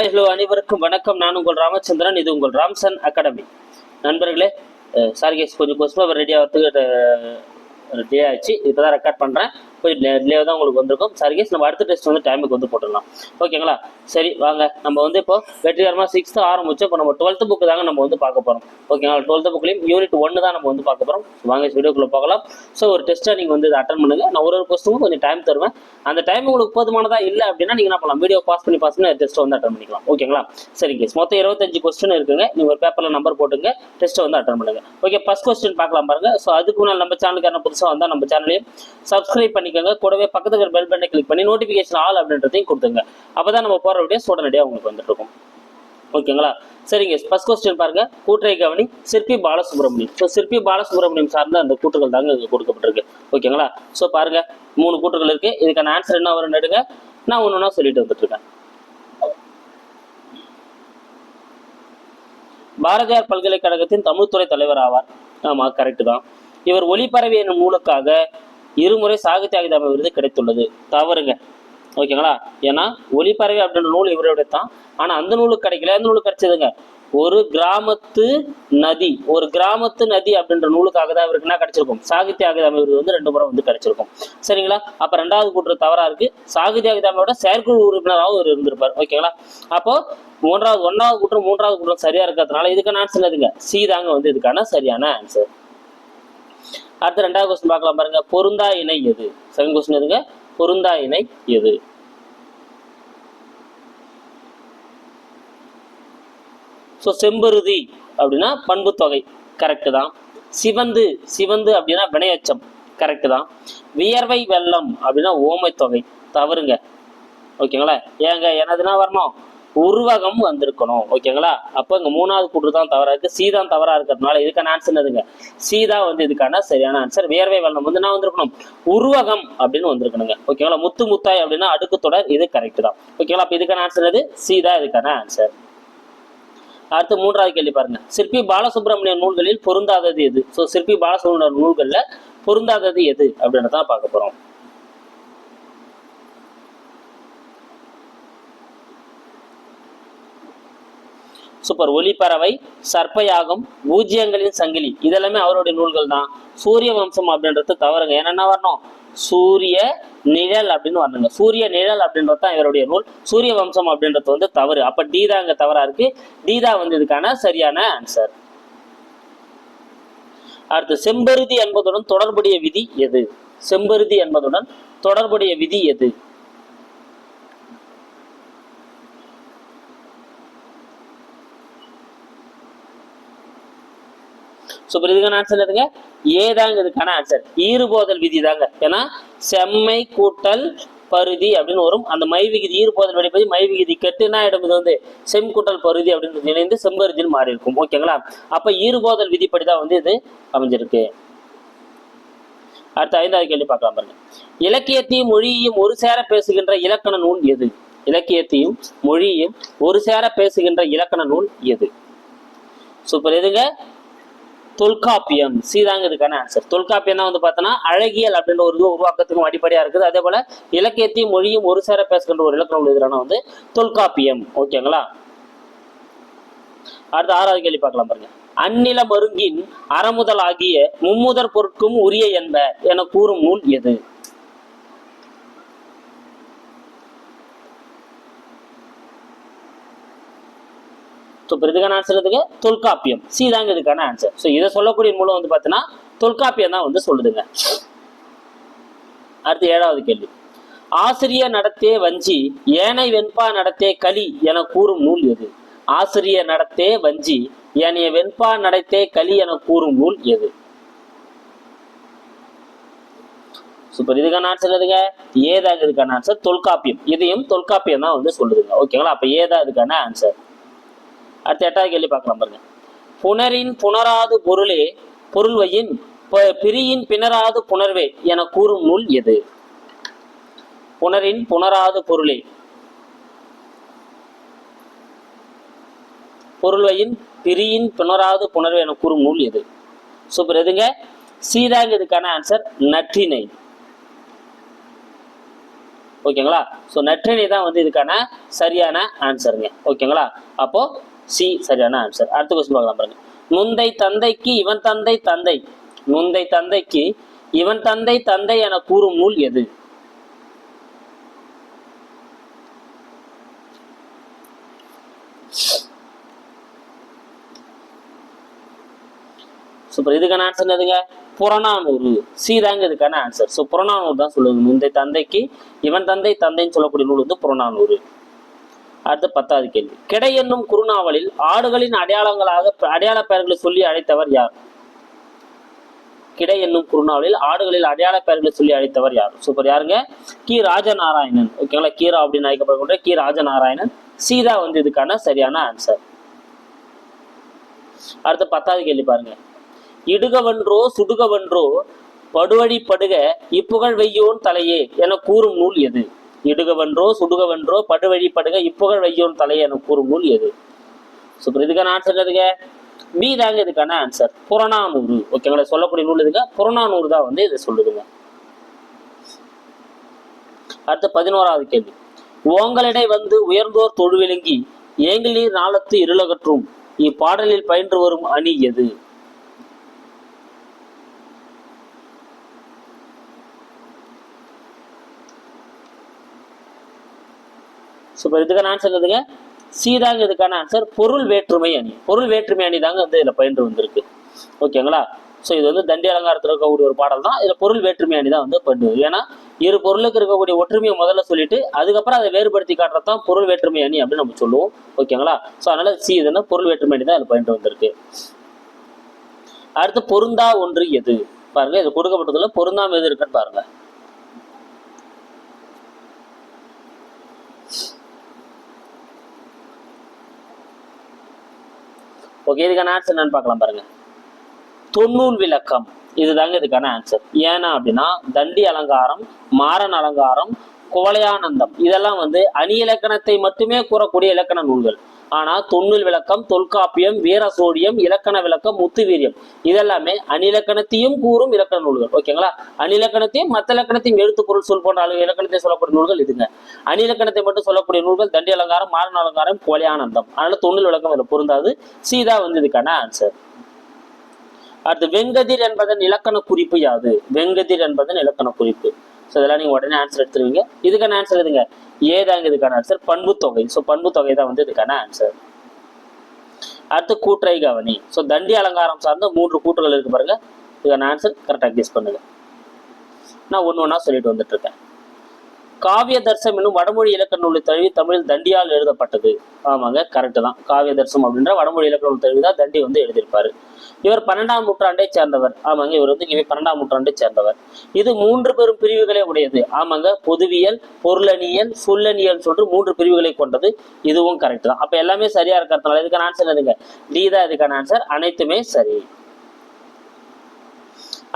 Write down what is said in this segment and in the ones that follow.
Hello அனைவருக்கும் வணக்கம். நான் உங்கள் ராமச்சந்திரன் இது உங்கள் ராம்சன் அகாடமி. நண்பர்களே சாரி கேஸ் கொஞ்சம் கொஸ்டின் ரெடி ஆகிறதுக்கு ரெடி ஆச்சு இப்போ தான் ரெக்கார்ட் பண்ணுறேன் கொஞ்சம் டிலே தான் உங்களுக்கு வந்திருக்கும். சாரி கேஸ் நம்ம அடுத்த டெஸ்ட் வந்து டைமுக்கு வந்து போட்டுடலாம். ஓகேங்களா சரி வாங்க. நம்ம வந்து இப்போ வெற்றிகரமாக சிக்ஸ்த்து ஆரம்பிச்சு இப்போ நம்ம டுவெல்த்து புக்கு தாங்க நம்ம வந்து பார்க்க போகிறோம் ஓகேங்களா டுவெல்த்து புக்லேயும் யூனிட் ஒன்று தான் நம்ம வந்து பார்க்க போகிறோம் வாங்க வீடியோக்குள்ளே பார்க்கலாம் ஸோ ஒரு டெஸ்ட்டை நீங்கள் வந்து அட்டன் பண்ணுங்கள் நான் ஒரு ஒரு கொஸ்டினும் கொஞ்சம் டைம் தருவேன். அந்த டைம் உங்களுக்கு போதுமானதா இல்லை அப்படின்னா நீங்கள் என்ன பண்ணலாம்? வீடியோ பாஸ் பண்ணி பாஸ் பண்ணி டெஸ்ட்டை வந்து அட்டன் பண்ணிக்கலாம். ஓகேங்களா சரி கேஸ் மொத்தம் இருபத்தஞ்சு கொஸ்டின் இருக்குங்க. நீங்கள் ஒரு பேப்பரில் நம்பர் போட்டுங்க. டெஸ்ட்டை வந்து அட்டன் பண்ணுங்க. ஓகே ஃபஸ்ட் கொஸ்டின் பார்க்கலாம் பாருங்க. ஸோ அதுக்கு முன்னாடி நம்ம சேனலுக்கு என்ன புதுசாக வந்தால் நம்ம சேனலையும் சப்ஸ்கிரைப் பண்ணிக்கோங்க கூடவே பக்கத்துல இருக்கிற பெல் பட்டனை கிளிக் பண்ணி நோட்டிஃபிகேஷன் ஆல் அப்படின்றதையும் கொடுத்துங்க அப்போ தான் நம்ம போகிற வீடியோஸ் உடனடியாக உங்களுக்கு வந்துட்டு இருக்கும். ஓகேங்களா? சரிங்க. ஃபர்ஸ்ட் கொஸ்டின் பாருங்க. கூட்டுரை கவனி. சிற்பி பாலசுப்ரமணியம். ஸோ சிற்பி பாலசுப்ரமணியம் சார்ந்த அந்த கூற்றுகள் தாங்க இங்கே கொடுக்கப்பட்டிருக்கு. ஓகேங்களா? ஸோ பாருங்க. மூணு கூற்றுகள் இருக்கு. இதுக்கான ஆன்சர் என்ன வரும்னு எடுங்க. நான் ஒன்று ஒன்றா சொல்லிட்டு வந்துட்டு இருக்கேன் பாரதியார் பல்கலைக்கழகத்தின் தமிழ்துறை தலைவர் ஆவார். ஆமா கரெக்ட் தான். இவர் ஒளிபரவி என்னும் நூலுக்காக இருமுறை சாகித்ய அகாதமி விருது கிடைத்துள்ளது. தவறுங்க. ஓகேங்களா? ஏன்னா ஒளிப்பறவை அப்படின்ற நூல் இவருடைய தான். ஆனால் அந்த நூலுக்கு கிடைக்கல. அந்த நூலுக்கு கிடைச்சதுங்க. ஒரு கிராமத்து நதி ஒரு கிராமத்து நதி அப்படின்ற நூலுக்காக தான் இவருக்கு என்ன கிடைச்சிருக்கும்? சாகித்ய அகாதமி விருது வந்து ரெண்டு முறை வந்து கிடைச்சிருக்கும். சரிங்களா? அப்போ ரெண்டாவது கூற்று தவறா இருக்கு. சாகித்ய அகாதமியோட செயற்குழு உறுப்பினராகவும் இவர் இருந்திருப்பார். ஓகேங்களா? அப்போ மூன்றாவது ஒன்றாவது கூட்டம் மூன்றாவது கூட்டம் சரியா இருக்கிறதுனால இதுக்கான ஆன்சர் எதுங்க சி தாங்க வந்து இதுக்கான சரியான ஆன்சர் அடுத்து ரெண்டாவது கொஸ்டின் பார்க்கலாம் பாருங்க. பொருந்தா இணை எது? செகண்ட் கொஸ்டின் எதுங்க? பொருந்தா இணை எது? ஸோ செம்பருதி அப்படின்னா பண்பு தொகை. கரெக்டு தான். சிவந்து சிவந்து அப்படின்னா வினையச்சம். கரெக்டு தான். வியர்வை வெள்ளம் அப்படின்னா ஓமை தொகை தவறுங்க ஓகேங்களா ஏங்க என்னதுன்னா வரணும்? உருவகம் வந்திருக்கணும் ஓகேங்களா? அப்போ இங்கே மூணாவது கூற்று தான் தவறா இருக்கு. சி தான் தவறா இருக்கிறதுனால இதுக்கான ஆன்சர் என்னதுங்க? சி தான் வந்து இதுக்கான சரியான ஆன்சர் வேர்வை வெள்ளம் வந்து நான் வந்திருக்கணும். உருவகம் அப்படின்னு வந்திருக்கணுங்க. ஓகேங்களா? முத்து முத்தாய் அப்படின்னா அடுக்கு தொடர் இது கரெக்ட் தான். ஓகேங்களா? அப்போ இதுக்கான ஆன்சர் எது சி தான் இதுக்கான ஆன்சர் அடுத்து மூன்றாவது கேள்வி பாருங்க. சிற்பி பாலசுப்ரமணியன் நூல்களில் பொருந்தாதது எது? ஸோ சிற்பி பாலசுப்ரமணியன் நூல்களில் பொருந்தாதது எது? அப்படின்றத பார்க்க போறோம். சூப்பர். ஒளிப்பறவை சர்ப்பயாகம் பூஜ்யங்களின் சங்கிலி. இதெல்லாமே அவருடைய நூல்கள் தான். சூரிய வம்சம் அப்படின்றது தவறுங்க. என்னென்ன வரணும்? சூரிய நிழல் அப்படின்னு வரணுங்க. சூரிய நிழல் அப்படின்றது தான் இவருடைய நூல். சூரிய வம்சம் அப்படின்றது வந்து தவறு. அப்ப டீதா இங்க தவறா இருக்கு. டீதா வந்து இதுக்கான சரியான ஆன்சர் அடுத்து செம்பருதி என்பதுடன் தொடர்புடைய விதி எது? செம்பருதி என்பதுடன் தொடர்புடைய விதி எது? ஸோ இப்போ இதுக்கான ஆன்சர் எதுங்க ஏதாங்க இதுக்கான ஆன்சர் ஈறுபோதல் விதி தாங்க. ஏன்னா செம்மை கூட்டல் பருதி அப்படின்னு வரும். அந்த மை விகிதி ஈறுபோதல் வெளிப்பதி மை விகிதி கெட்டுனா இடம் இது வந்து செம்கூட்டல் பருதி அப்படின்னு இணைந்து செம்பருதியில் மாறி இருக்கும் ஓகேங்களா அப்ப ஈறுபோதல் விதிப்படி தான் வந்து இது அமைஞ்சிருக்கு. அடுத்த ஐந்தாவது கேள்வி பார்க்கலாம் பாருங்க. இலக்கியத்தையும் மொழியையும் ஒரு சேர பேசுகின்ற இலக்கண நூல் எது? இலக்கியத்தையும் மொழியையும் ஒரு சேர பேசுகின்ற இலக்கண நூல் எது? சூப்பர் எதுங்க? தொல்காப்பியம். சீதாங்க இதுக்கான ஆன்சர் தொல்காப்பியம் தான் வந்து பார்த்தோன்னா அழகியல் அப்படின்ற ஒரு இது உருவாக்கத்துக்கும் அடிப்படையாக இருக்குது. அதே போல இலக்கியத்தையும் மொழியும் ஒரு சேர பேசுகின்ற ஒரு இலக்கணம் எதிரான வந்து தொல்காப்பியம். ஓகேங்களா அடுத்து ஆறாவது கேள்வி பார்க்கலாம் பாருங்க. அந்நில மருங்கின் அறமுதல் ஆகிய மும்முதற் பொருட்கும் உரிய என்ப என கூறும் நூல் எது? ஸோ இப்போ இதுக்கான ஆன்சர் எதுக்கு? தொல்காப்பியம். சி தாங்க இதுக்கான ஆன்சர் ஸோ இதை சொல்லக்கூடிய மூலம் வந்து பார்த்தீங்கன்னா தொல்காப்பியம் தான் வந்து சொல்லுதுங்க. அடுத்து ஏழாவது கேள்வி. ஆசிரியர் நடத்தே வஞ்சி ஏனை வெண்பா நடத்தே களி என கூறும் நூல் எது? ஆசிரியர் நடத்தே வஞ்சி ஏனைய வெண்பா நடத்தே களி என கூறும் நூல் எது? சூப்பர் இதுக்கான ஆன்சர் எதுங்க? ஏதாங்க இதுக்கான ஆன்சர் தொல்காப்பியம். இதையும் தொல்காப்பியம் தான் வந்து சொல்லுதுங்க. ஓகேங்களா அப்ப ஏதா இதுக்கான ஆன்சர் அடுத்த எட்டாவது கேள்வி பார்க்கலாம் பாருங்க. புனரின் புணராது பொருளே பொருள்வையின் பிரியின் பிணராது புணர்வே என கூறும் நூல் எது? புனரின் புணராது பொருளே. பொருள்வையின் பிரியின் பிணராது புணர்வு என கூறும் நூல் எது? சூப்பர். எதுங்க? சீதாங்க இதுக்கான ஆன்சர் நற்றினை. ஓகேங்களா? ஸோ நற்றிணை தான் வந்து இதுக்கான சரியான ஆன்சருங்க ஓகேங்களா? அப்போ சி சரியான ஆன்சர் அடுத்த கொஸ்டின் பார்க்கலாம் பாருங்க. முந்தை தந்தைக்கு இவன் தந்தை தந்தை. முந்தை தந்தைக்கு இவன் தந்தை தந்தை என கூறும் நூல் எது? சூப்பர் இதுக்கான ஆன்சர் எதுங்க புறநானூறு. சி தாங்க இதுக்கான ஆன்சர் ஸோ புறநானூறு தான் சொல்லுங்க முந்தை தந்தைக்கு இவன் தந்தை தந்தைன்னு சொல்லக்கூடிய நூல் வந்து புறநானூறு. அடுத்த பத்தாவது கேள்வி. கிடை என்னும் குறுநாவலில் ஆடுகளின் அடையாளங்களாக அடையாள பெயர்களை சொல்லி அழைத்தவர் யார்? கிடை என்னும் குறுநாவலில் ஆடுகளில் அடையாள பெயர்களை சொல்லி அழைத்தவர் யார்? சூப்பர். யாருங்க? கி. ராஜநாராயணன். ஓகேங்களா? கீரா அப்படின்னு அழைக்கப்படக்கூடிய கி. ராஜநாராயணன். சீதா வந்து இதுக்கான சரியான ஆன்சர் அடுத்து பத்தாவது கேள்வி பாருங்க. இடுகவன்றோ சுடுகவன்றோ படுவழி படுக இப்புகழ் வெய்யோன் தலையே என கூறும் நூல் எது? இடுகவென்றோ சுடுகவன்றோ படுவழி படுக இப்புகழ் வையோன் தலையே என கூறும் நூல் எது? சூப்பர் இதுக்கான ஆன்சர் எதுங்க பி தாங்க இதுக்கான ஆன்சர் புறநானூறு. ஓகேங்களா சொல்லக்கூடிய நூல் இதுங்க புறநானூறு தான் வந்து இதை சொல்லுதுங்க. அடுத்த பதினோராவது கேள்வி. ஓங்களிடை வந்து உயர்ந்தோர் தொழுவிலங்கி ஏங்கிலீர் நாளத்து இருளகற்றும் இப்பாடலில் பயின்று வரும் அணி எது? சூப்பர். இதுக்கான ஆன்சர் எதுங்க சீதாங்க இதுக்கான ஆன்சர் பொருள் வேற்றுமை அணி. பொருள் வேற்றுமை அணி தாங்க வந்து இதில் பயின்று வந்திருக்கு. ஓகேங்களா? ஸோ இது வந்து தண்டி அலங்காரத்தில் இருக்கக்கூடிய ஒரு பாடல் தான். இதில் பொருள் வேற்றுமை அணி தான் வந்து பண்ணுது ஏன்னா இரு பொருளுக்கு இருக்கக்கூடிய ஒற்றுமையை முதல்ல சொல்லிட்டு அதுக்கப்புறம் அதை வேறுபடுத்தி காட்டுறது தான் பொருள் வேற்றுமை அணி அப்படின்னு நம்ம சொல்லுவோம். ஓகேங்களா? ஸோ அதனால சி இதுன்னா பொருள் வேற்றுமை அணி தான் இதில் பயின்று வந்திருக்கு. அடுத்து பொருந்தா ஒன்று எது? பாருங்க இது கொடுக்கப்பட்டதுல பொருந்தாம எது இருக்குன்னு பாருங்க. ஓகே இதுக்கான ஆன்சர் என்னன்னு பார்க்கலாம் பாருங்க. தொன்னூல் விளக்கம். இதுதாங்க இதுக்கான ஆன்சர் ஏன்னா அப்படின்னா தண்டி அலங்காரம் மாறன் அலங்காரம் குவலையானந்தம் இதெல்லாம் வந்து அணி இலக்கணத்தை மட்டுமே கூறக்கூடிய இலக்கண நூல்கள். ஆனா தொன்னில் விளக்கம் தொல்காப்பியம் வீரசோடியம் இலக்கண விளக்கம் முத்துவீரியம் இதெல்லாமே அணிலக்கணத்தையும் கூறும் இலக்கண நூல்கள். ஓகேங்களா? அணிலக்கணத்தையும் மத்த இலக்கணத்தையும் எழுத்து பொருள் சொல் போன்ற அளவு இலக்கணத்தை சொல்லக்கூடிய நூல்கள் இதுங்க. அணிலக்கணத்தை மட்டும் சொல்லக்கூடிய நூல்கள் தண்டி அலங்காரம் மாறன் அலங்காரம் கோலையானந்தம். அதனால தொன்னில் விளக்கம் இதுல பொருந்தாது. சீதா வந்து இதுக்கான ஆன்சர் அடுத்து வெங்கதிர் என்பதன் இலக்கண குறிப்பு யாது? வெங்கதிர் என்பதன் இலக்கண குறிப்பு. ஸோ இதெல்லாம் நீங்கள் உடனே ஆன்சர் எடுத்துருவீங்க. இதுக்கான ஆன்சர் எதுங்க? ஏதாங்க இதுக்கான ஆன்சர் பண்பு தொகை. ஸோ பண்பு தொகை தான் வந்து இதுக்கான ஆன்சர் அடுத்து கூற்றை கவனி. ஸோ தண்டி அலங்காரம் சார்ந்த மூன்று கூற்றுகள் இருக்கு பாருங்க. இதுக்கான ஆன்சர் கரெக்டாக கெஸ் பண்ணுங்க. நான் ஒன்று ஒன்றா சொல்லிட்டு வந்துட்டு இருக்கேன். காவிய தர்சம் என்னும் வடமொழி இலக்கண நூலை தழுவி தமிழில் தண்டியால் எழுதப்பட்டது. ஆமாங்க கரெக்டு தான். காவிய தர்சம் அப்படின்ற வடமொழி இலக்கண நூல் தழுவி தான் தண்டி வந்து எழுதியிருப்பாரு. இவர் பன்னெண்டாம் நூற்றாண்டை சேர்ந்தவர். ஆமாங்க இவர் வந்து இவர் பன்னெண்டாம் நூற்றாண்டை சேர்ந்தவர். இது மூன்று பெரும் பிரிவுகளே உடையது. ஆமாங்க பொதுவியல் பொருளணியல் சொல்லனியல் சொல்லிட்டு மூன்று பிரிவுகளை கொண்டது. இதுவும் கரெக்ட் தான். அப்ப எல்லாமே சரியா இருக்கிறதுனால இதுக்கான ஆன்சர் எதுங்க டி தான் இதுக்கான ஆன்சர் அனைத்துமே சரி.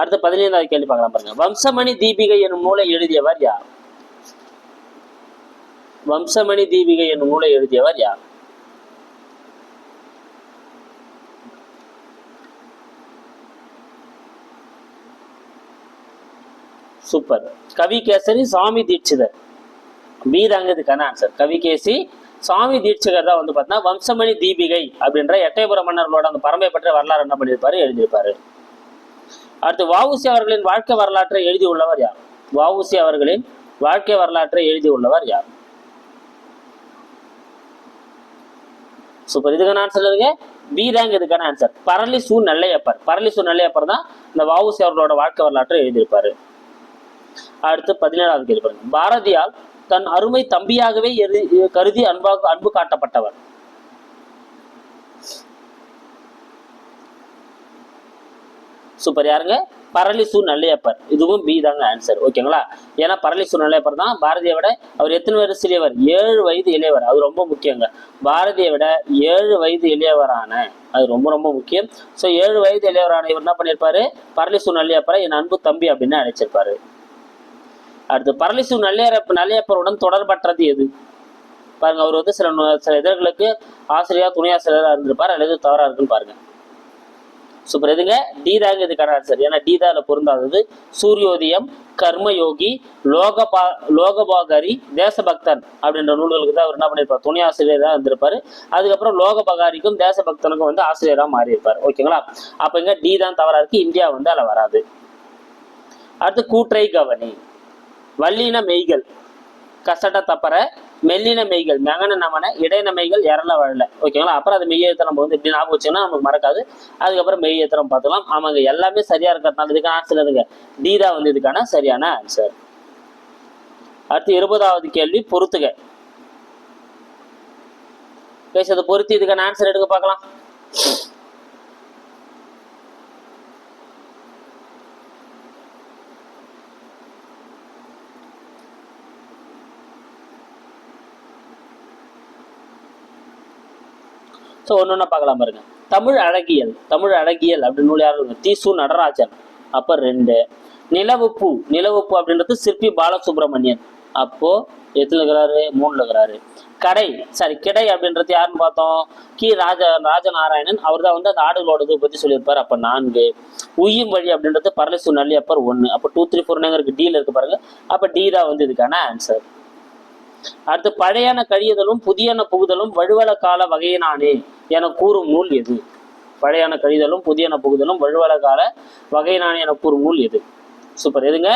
அடுத்து பதினைந்தாவது கேள்வி பார்க்கலாம் பாருங்க. வம்சமணி தீபிகை என்னும் நூலை எழுதியவர் யார்? வம்சமணி தீபிகை என்னும் நூலை எழுதியவர் யார்? சூப்பர். கவிகேசரி சாமி தீட்சிதர். பி தாங்க இதுக்கான ஆன்சர் கவிகேசி சாமி தீட்சிகர் தான் வந்து பார்த்தீங்கன்னா வம்சமணி தீபிகை அப்படின்ற எட்டயபுர மன்னர்களோட அந்த பரம்பரை பற்ற வரலாறு என்ன பண்ணியிருப்பாரு? எழுதியிருப்பாரு. அடுத்து வவுசி அவர்களின் வாழ்க்கை வரலாற்றை எழுதியுள்ளவர் யார்? வவுசி அவர்களின் வாழ்க்கை வரலாற்றை எழுதியுள்ளவர் யார்? சூப்பர் இதுக்கான ஆன்சர் இருக்கு பி ரேங்க் இதுக்கான ஆன்சர் பரளி சு நல்லையப்பர். பரளி சூ நல்லையப்பர் தான் இந்த வாவுசி அவர்களோட வாழ்க்கை வரலாற்றை எழுதியிருப்பாரு. அடுத்து பதினேழாவது கேள்வி பாருங்க. பாரதியால் தன் அருமை தம்பியாகவே கருதி அன்பாக அன்பு காட்டப்பட்டவர். சூப்பர் யாருங்க? பரளிசு நல்லையப்பர் இதுவும் பி தாங்க ஆன்சர் ஓகேங்களா ஏன்னா பரளிசு நல்லையப்பர் தான் பாரதியை விட அவர் எத்தனை வயது இளையவர் ஏழு வயது இளையவர். அது ரொம்ப முக்கியங்க. பாரதியை விட ஏழு வயது இளையவரான. அது ரொம்ப ரொம்ப முக்கியம். ஸோ ஏழு வயது இளையவரான இவர் என்ன பண்ணியிருப்பாரு? பரளிசு நல்லையப்பரை என் அன்பு தம்பி அப்படின்னு அழைச்சிருப்பாரு. அடுத்து பரளிசு நல்லையரப்ப நல்லையப்பருடன் தொடர்பற்றது எது? பாருங்க அவர் வந்து சில சில இதழ்களுக்கு ஆசிரியர் துணை ஆசிரியராக இருந்திருப்பார். அல்லது தவறா இருக்குன்னு பாருங்க. சூப்பர் எதுங்க? டி தாங்க இதுக்கான ஆன்சர் ஏன்னா டி தான் பொருந்தாதது. சூரியோதயம் கர்மயோகி லோகபா லோகபாகாரி தேசபக்தன் அப்படின்ற நூல்களுக்கு தான் அவர் என்ன பண்ணியிருப்பார் துணை ஆசிரியர் தான் இருந்திருப்பாரு. அதுக்கப்புறம் லோகபகாரிக்கும் தேசபக்தனுக்கும் வந்து ஆசிரியராக மாறியிருப்பார். ஓகேங்களா? அப்போ இங்க டி தான் தவறாக இருக்கு. இந்தியா வந்து அதில் வராது. அடுத்து கூற்றை கவனி. வல்லின மெய்கள். கசட தப்பற மெல்லின மெய்கள் மெகன நமன இடையின மெய்கள் இறல வழல ஓகேங்களா அப்புறம் அது மெய்யத்தை நம்ம வந்து இப்படி ஞாபகம் வச்சுன்னா நமக்கு மறக்காது. அதுக்கப்புறம் மெய்யத்திரம் பார்த்துக்கலாம். ஆமாங்க எல்லாமே சரியா இருக்கிறதுனால இதுக்கான ஆன்சர் எதுங்க? டி தான் வந்து இதுக்கான சரியான ஆன்சர் அடுத்து இருபதாவது கேள்வி பொறுத்துக. பேசுறது பொருத்தி இதுக்கான ஆன்சர் எடுக்க பார்க்கலாம். ஸோ ஒன்று ஒன்றா பார்க்கலாம் பாருங்க. தமிழ் அழகியல் தமிழ் அழகியல் அப்படின்னு நூல் யாரும் தீசு சு நடராஜன். அப்போ ரெண்டு. நிலவுப்பூ நிலவுப்பூ அப்படின்றது சிற்பி பாலசுப்ரமணியன். அப்போ எத்துல இருக்கிறாரு? மூணுல இருக்கிறாரு. கடை சாரி கிடை அப்படின்றது யாருன்னு பார்த்தோம்? கி. ராஜ ராஜநாராயணன். அவர் தான் வந்து அந்த ஆடுகளோட இதை பத்தி சொல்லியிருப்பாரு. அப்ப நான்கு. உய்யும் வழி அப்படின்றது பரலசு நல்லியப்பர் ஒன்று அப்போ டூ த்ரீ ஃபோர் இருக்கு டீல இருக்கு பாருங்க. அப்போ டி தான் வந்து இதுக்கான ஆன்சர் அடுத்து பழையன கழியதலும் புதியன புகுதலும் வழுவல கால வகையினானே என கூறும் நூல் எது? பழையன கழிதலும் புதியன புகுதலும் வழுவல கால வகையினானே என கூறும் நூல் எது? சூப்பர் எதுங்க?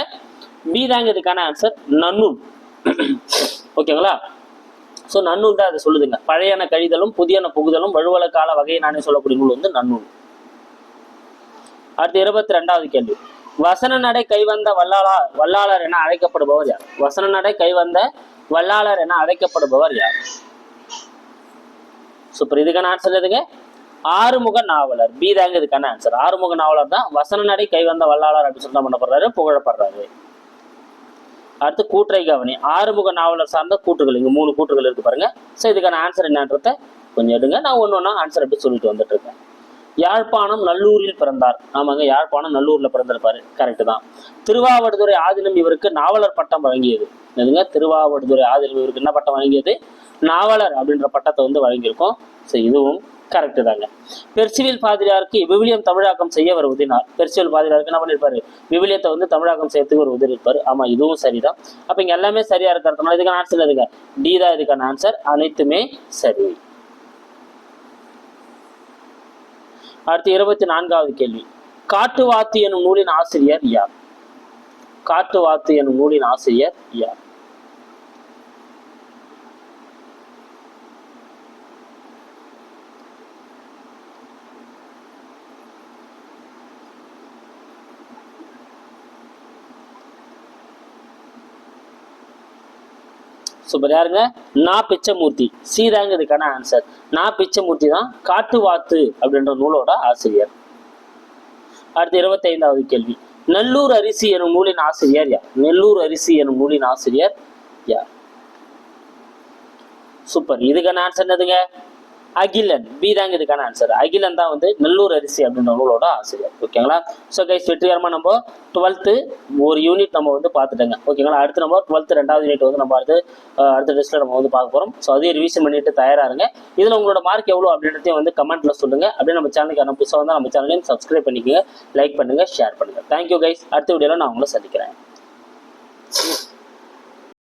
பி தாங்க இதுக்கான ஆன்சர் நன்னூல். ஓகேங்களா? ஸோ நன்னூல் தான் அதை சொல்லுதுங்க. பழையன கழிதலும் புதியன புகுதலும் வழுவல கால வகையினானே சொல்லக்கூடிய நூல் வந்து நன்னூல். அடுத்து இருபத்தி ரெண்டாவது கேள்வி. வசன நடை கைவந்த வல்லாளா வல்லாளர் என அழைக்கப்படுபவர் யார்? வசன நடை கைவந்த வல்லாளர் என அழைக்கப்படுபவர் யார்? சூப்பர் இதுக்கான ஆன்சர் எதுங்க? ஆறுமுக நாவலர். பி தாங்க இதுக்கான ஆன்சர் ஆறுமுக நாவலர் தான் வசன நடை கைவந்த வல்லாளர் அப்படின்னு சொல்லி பண்ணப்படுறாரு புகழப்படுறாரு. அடுத்து கூற்றை கவனி. ஆறுமுக நாவலர் சார்ந்த கூற்றுகள். இங்க மூணு கூற்றுகள் இருக்கு பாருங்க. ஸோ இதுக்கான ஆன்சர் என்னன்றத கொஞ்சம் எடுங்க. நான் ஒன்று ஒன்றா ஆன்சர் அப்படி சொல்லிட்டு வந்துட்டு இருக்கேன். யாழ்ப்பாணம் நல்லூரில் பிறந்தார். ஆமாங்க யாழ்ப்பாணம் நல்லூர்ல பிறந்திருப்பாரு. கரெக்டு தான். திருவாவடுதுறை ஆதிலம் இவருக்கு நாவலர் பட்டம் வழங்கியது. எதுங்க திருவாவடுதுறை ஆதிலம் இவருக்கு என்ன பட்டம் வழங்கியது? நாவலர் அப்படின்ற பட்டத்தை வந்து வழங்கியிருக்கோம். ஸோ இதுவும் கரெக்டு தாங்க. பெர்சிவில் பாதிரியாருக்கு விவிலியம் தமிழாக்கம் செய்ய அவர் உதினார் பெர்சிவில் பாதிரியாருக்கு என்ன பண்ணியிருப்பாரு? விவிலியத்தை வந்து தமிழாக்கம் செய்யறதுக்கு ஒரு உதவி இருப்பார் ஆமா இதுவும் சரிதான். அப்ப இங்க எல்லாமே சரியா இருக்கிறதுனால இதுக்கான ஆன்சர் எதுங்க டி தான் இதுக்கான ஆன்சர் அனைத்துமே சரி. அடுத்து இருபத்தி நான்காவது கேள்வி. காட்டுவாத்து எனும் நூலின் ஆசிரியர் யார்? காட்டுவாத்து எனும் நூலின் ஆசிரியர் யார்? சூப்பர் யாருங்க நா பிச்சமூர்த்தி. சி தாங்க இதுக்கான ஆன்சர் நா பிச்சமூர்த்தி தான் காட்டு வாத்து அப்படின்ற நூலோட ஆசிரியர். அடுத்து இருபத்தைந்தாவது கேள்வி. நல்லூர் அரிசி எனும் நூலின் ஆசிரியர் யார்? நெல்லூர் அரிசி எனும் நூலின் ஆசிரியர் யார்? சூப்பர். இதுக்கான ஆன்சர் என்னதுங்க? அகிலன். பி தாங்க இதுக்கான ஆன்சர் அகிலன் தான் வந்து நல்லூர் அரிசி அப்படின்ற நூலோட ஆசிரியர். ஓகேங்களா ஸோ கைஸ் வெற்றிகரமாக நம்ம டுவெல்த்து ஒரு யூனிட் நம்ம வந்து பார்த்துட்டோங்க. ஓகேங்களா அடுத்து நம்ம டுவெல்த்து ரெண்டாவது யூனிட் வந்து நம்ம அடுத்து அடுத்த டெஸ்ட்டில் நம்ம வந்து பார்க்க போகிறோம் ஸோ அதையும் ரிவிஷன் பண்ணிட்டு தயாராக இருங்க. இதில் உங்களோட மார்க் எவ்வளோ அப்படின்றதையும் வந்து கமெண்ட்ல சொல்லுங்க. அப்படியே நம்ம சேனலுக்கு புதுசாக வந்து நம்ம சேனலையும் சப்ஸ்கிரைப் பண்ணிக்கோங்க லைக் பண்ணுங்க ஷேர் பண்ணுங்க. தேங்க்யூ கைஸ் அடுத்த வீடியோவில் நான் உங்களை சந்திக்கிறேன்.